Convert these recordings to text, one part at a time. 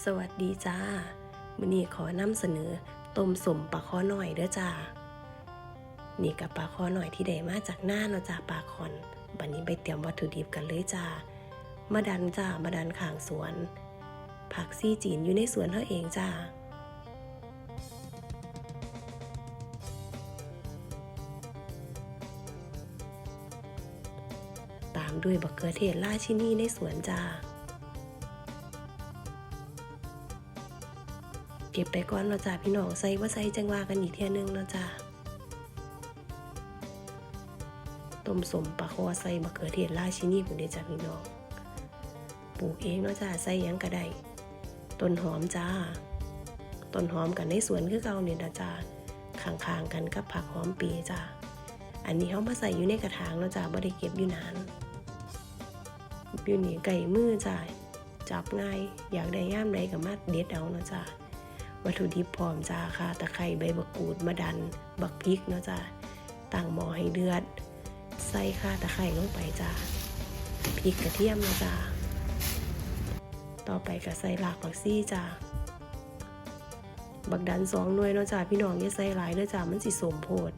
สวัสดีจ้ามื้อนี้ขอนำเสนอต้มสมปลาคอหน่อยเด้อจ้า นี่กับปลาคอหน่อยที่ได้มาจากหน้าเนาะจ้าปลาคอน บัดนนี้ไปเตรียมวัตถุดิบกันเลยจ้า มาดันจ้า มาดันข้างสวน ผักซี่จีนอยู่ในสวนเฮาเองจ้าตามด้วยบักเขือเทศราชินีในสวนจ้า เก็บไปก่อนเนาะจ้าพี่น้องใส่ว่าใส่จังว่ากันอีกเที่ยนึงเนาะจ้าต้มสมปลาคอใส่มะเขือเทศราชินีผมเด้อจ้าพี่น้องปลูกเองเนาะจ้าใส่ยังก็ได้ต้นหอมจ้าต้นหอมกันในสวนคือเก่าเนี่ยนะจ้าข้างๆกันกับผักหอมปีจ้าอันนี้เขามาใส่อยู่ในกระถางเนาะจ้าบ่ได้เก็บอยู่นานอยู่นี่ไก่มือจ้าจับง่าย อยากได้ย่ามใดก็มาเด็ดเอาเนาะจ้า วัตถุดิบพร้อมจ้าค่ะตะไคร้ใบมะกรูดมะดัน บักพริกเนาะจ้าตั้งหม้อให้เดือด ใส่ข่าตะไคร้ลงไปจ้าพริกกระเทียมเนาะจ้าต่อไปก็ใส่หลากผักซี่จ้าบักดันสองหน่วยเนาะจ้าพี่น้องอย่าใส่หลายเด้อจ้ามันสิสมโพด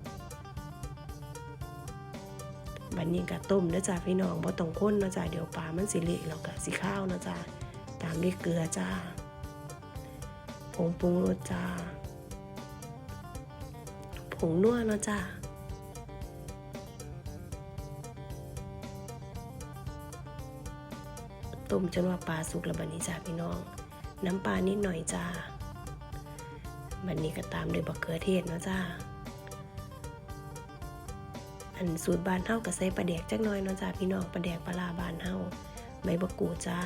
บัดนี้ก็ต้มเด้อจ้าพี่น้องบ่ต้องข้นเนาะจ้าเดี๋ยวปลามันสิเละแล้วก็สิข้าวเนาะจ้าตามด้วยเกลือจ้า ผงปรุงรสจ้า ผงนัวเนาะจ้าต้มจนว่าปลาสุกแล้วบัดนี้จ้าพี่น้อง น้ำปลานิดหน่อยจ้าบัดนี้ก็ตามด้วยบักเขือเทศเนาะจ้าอันสูตรบานเฮาก็ใส่ปลาแดกจักน่อยเนาะจ้าพี่น้องปลาแดกปลาลาบานเฮาใบบักกูจ้า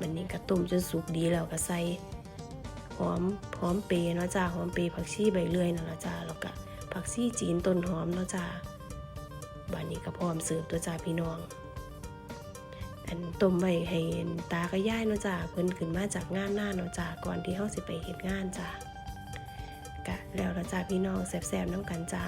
บันนี้ก็ต้มจนสุกดีแล้วก็ใส่หอมหอมเปรย์เนาะจ้าหอมเปรย์ผักชีใบเลื่อยนั่นละจ้าแล้วก็ผักชีจีนต้นหอมเนาะจ้าบันนี้ก็พร้อมเสิร์ฟตัวจ้าพี่น้อง อันต้มไว้ให้ตากับยายเนาะจ้าเพิ่นขึ้นมาจากงานหน้าเนาะจ้าก่อนที่เฮาสิไปเฮ็ดงานจ้ากะแล้วละจ้าพี่น้องแซ่บๆน้ำกันจ้า